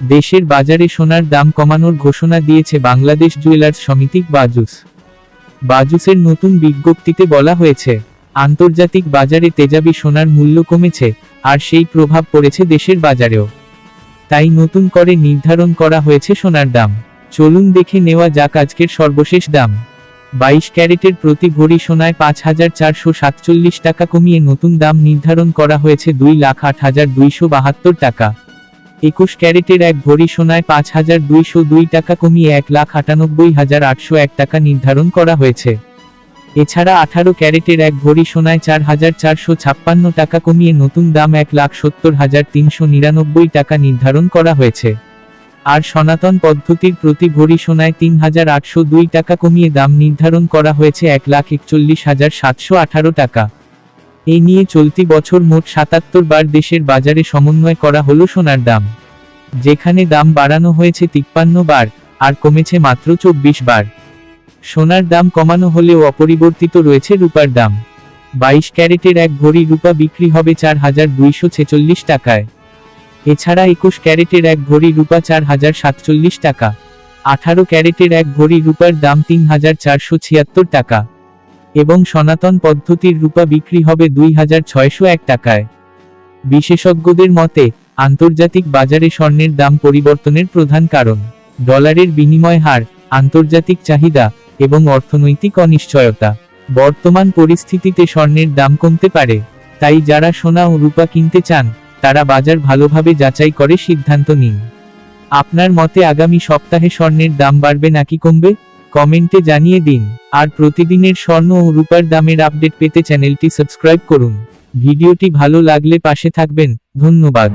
দেশের বাজারে সোনার দাম কমানোর ঘোষণা দিয়েছে বাংলাদেশ জুয়েলার্স সমিতি বাজুস। বাজুসের নতুন বিজ্ঞপ্তিতে বলা হয়েছে, আন্তর্জাতিক বাজারে তেজাবি সোনার মূল্য কমেছে, আর সেই প্রভাব পড়েছে দেশের বাজারেও। তাই নতুন করে নির্ধারণ করা হয়েছে সোনার দাম। চলুন দেখে নেওয়া যাক আজকের সর্বশেষ দাম। বাইশ ক্যারেটের প্রতি ভরি সোনায় পাঁচ হাজার চারশো সাতচল্লিশ টাকা কমিয়ে নতুন দাম নির্ধারণ করা হয়েছে দুই লাখ আট হাজার দুইশো বাহাত্তর টাকা। একুশ ক্যারেটের এক ভরি সোনায় পাঁচ হাজার দুইশো দুই টাকা কমিয়ে এক লাখ আটানব্বই হাজার আটশো এক টাকা নির্ধারণ করা হয়েছে। এছাড়া আঠারো ক্যারেটের এক ভরি সোনায় চার হাজার চারশো ছাপ্পান্ন টাকা কমিয়ে নতুন দাম এক লাখ সত্তর হাজার তিনশো নিরানব্বই টাকা নির্ধারণ করা হয়েছে। আর সনাতন পদ্ধতির প্রতি ভরি সোনায় তিন হাজার আটশো দুই টাকা কমিয়ে দাম নির্ধারণ করা হয়েছে এক লাখ একচল্লিশ হাজার সাতশো আঠারো টাকা। এই নিয়ে চলতি বছর মোট সাতাত্তর বার দেশের বাজারে সমন্বয় করা হলো সোনার দাম। যেখানে দাম বাড়ানো হয়েছে তিপ্পান্ন বার, আর কমেছে মাত্র চব্বিশ বার। সোনার দাম কমানো হলেও অপরিবর্তিত রয়েছে রূপার দাম। বাইশ ক্যারেটের এক ভরি রূপা বিক্রি হবে চার হাজার দুইশো ছেচল্লিশ টাকায়। এছাড়া একুশ ক্যারেটের এক ভরি রূপা চার হাজার সাতচল্লিশ টাকা। আঠারো ক্যারেটের এক ভরি রূপার দাম তিন হাজার চারশো ছিয়াত্তর টাকা। এবং সনাতন পদ্ধতির রূপা বিক্রি হবে দুই হাজার ছয়শো এক টাকায়। বিশেষজ্ঞদের মতে, আন্তর্জাতিক বাজারে স্বর্ণের দাম পরিবর্তনের প্রধান কারণ, ডলারের বিনিময় হার, আন্তর্জাতিক চাহিদা এবং অর্থনৈতিক অনিশ্চয়তা। বর্তমান পরিস্থিতিতে স্বর্ণের দাম কমতে পারে, তাই যারা সোনা ও রূপা কিনতে চান, তারা বাজার ভালোভাবে যাচাই করে সিদ্ধান্ত নিন। আপনার মতে আগামী সপ্তাহে স্বর্ণের দাম বাড়বে নাকি কমবে? কমেন্টে জানিয়ে দিন, আর প্রতিদিনের স্বর্ণ ও রূপার দামের আপডেট পেতে চ্যানেলটি সাবস্ক্রাইব করুন। ভিডিওটি ভালো লাগলে পাশে থাকবেন, ধন্যবাদ।